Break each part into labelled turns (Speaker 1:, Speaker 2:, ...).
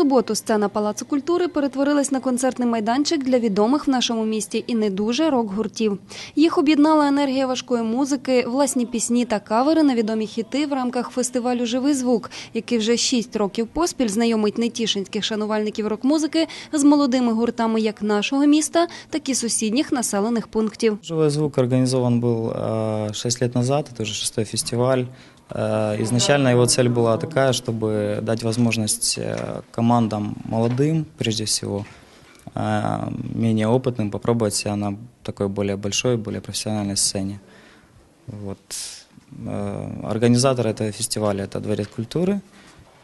Speaker 1: суботу сцена Палацу культури перетворилась на концертний майданчик для відомих в нашому місті і не дуже рок-гуртів. Їх об'єднала енергія важкої музики, власні пісні та кавери на відомі хіти в рамках фестивалю Живий звук, який вже шість років поспіль знайомить нетішинських шанувальників рок-музики з молодими гуртами як нашого міста, так і сусідніх населених пунктів.
Speaker 2: Живой звук организован был э, 6 лет назад, это уже шестой фестиваль. Э, Изначально его цель была такая, чтобы дать возможность э, командам молодым, прежде всего, э, менее опытным, попробовать себя на такой более большой, более профессиональной сцене. Вот. Э, Организатор этого фестиваля – это Дворец культуры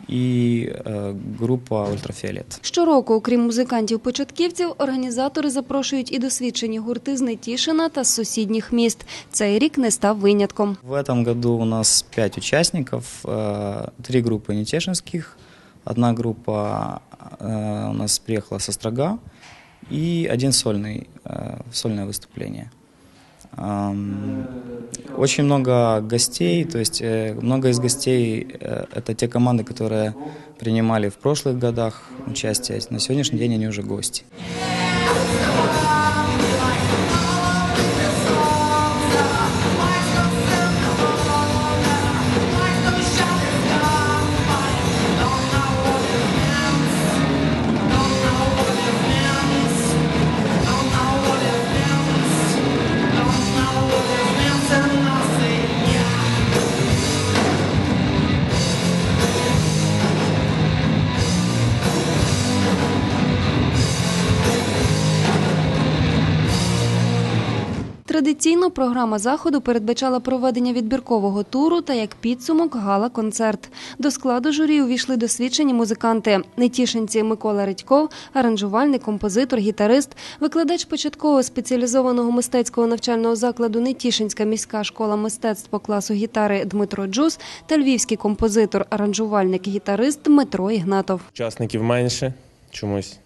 Speaker 2: и э, группа «Ультрафиолет».
Speaker 1: Щороку, окрім музикантів-початківців, організатори запрошують і досвідчені гурти з Нетішина та з сусідніх міст. Цей рік не став винятком.
Speaker 2: В этом году у нас пять участников, э, три группы нетешинских, одна группа э, у нас приехала со Строга и один сольный, э, сольное выступление. Ам, Очень много гостей, то есть э, много из гостей э, это те команды, которые принимали в прошлых годах участие. На сегодняшний день они уже гости.
Speaker 1: Традиційно програма заходу передбачала проведення відбіркового туру та як підсумок гала-концерт. До складу журі увійшли досвідчені музиканти, нетішинці Микола Редьков, аранжувальник, композитор, гітарист, викладач початкового спеціалізованого мистецького навчального закладу Нетішинська міська школа мистецтв класу гітари Дмитро Джус та львівський композитор, аранжувальник, гітарист Дмитро Ігнатов.
Speaker 3: Учасників менше чомусь.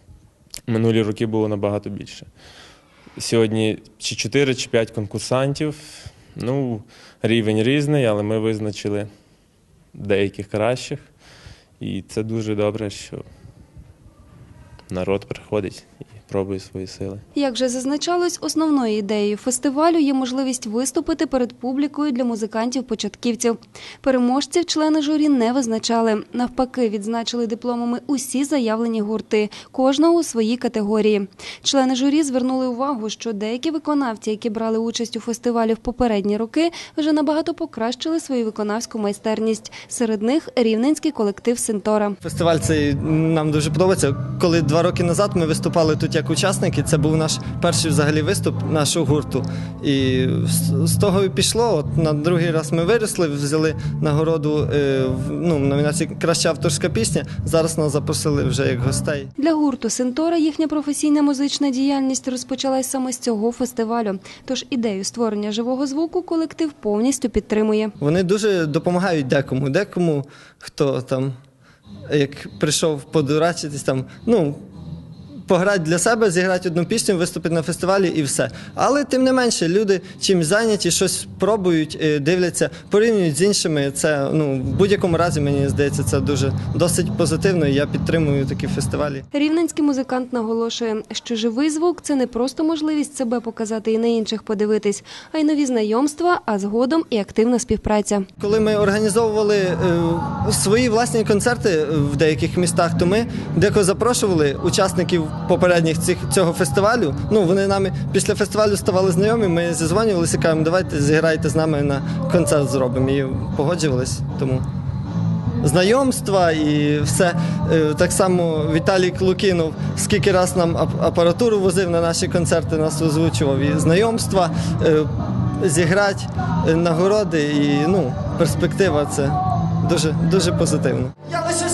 Speaker 3: Минулі роки було набагато більше. Сьогодні чи 4, чи 5 конкурсантів. Ну, рівень різний, але ми визначили деяких кращих. І це дуже добре, що народ приходить і пробує свої сили.
Speaker 1: Як вже зазначалось, основною ідеєю фестивалю є можливість виступити перед публікою для музикантів-початківців. Переможців члени журі не визначали. Навпаки, відзначили дипломами усі заявлені гурти, кожного у своїй категорії. Члени журі звернули увагу, що деякі виконавці, які брали участь у фестивалі в попередні роки, вже набагато покращили свою виконавську майстерність. Серед них рівненський колектив Сентора.
Speaker 4: Фестиваль цей нам дуже подобається. Коли два роки назад ми виступали тут як учасники, це був наш перший взагалі виступ нашого гурту. І з- того і пішло. От на другий раз ми виросли, взяли нагороду е, в ну, в номінації Краща авторська пісня. Зараз нас запросили вже як гостей.
Speaker 1: Для гурту Сентора їхня професійна музична діяльність розпочалась саме з цього фестивалю. Тож ідею створення живого звуку колектив повністю підтримує.
Speaker 4: Вони дуже допомагають декому. Декому хто там, як прийшов подурачитись, там, ну. Пограти для себе, зіграти одну пісню, виступити на фестивалі і все. Але тим не менше, люди чим зайняті, щось пробують, е, дивляться, порівнюють з іншими. Це ну в будь-якому разі мені здається, це дуже досить позитивно. і Я підтримую такі фестивалі.
Speaker 1: Рівненський музикант наголошує, що живий звук це не просто можливість себе показати і на інших подивитись, а й нові знайомства, а згодом і активна співпраця.
Speaker 4: Коли ми організовували е, свої власні концерти в деяких містах, то ми деко запрошували учасників попередніх цих цього фестивалю. Ну вони нами після фестивалю ставали знайомі. Ми зізвонювалися, кажемо, давайте зіграйте з нами на концерт зробимо. І погоджувались. Тому знайомства і все. Е, Так само Віталій Клукінов скільки раз нам апаратуру возив на наші концерти, нас озвучував і знайомства, е, зіграти, е, нагороди і ну, перспектива це дуже, дуже позитивно.
Speaker 5: Я лише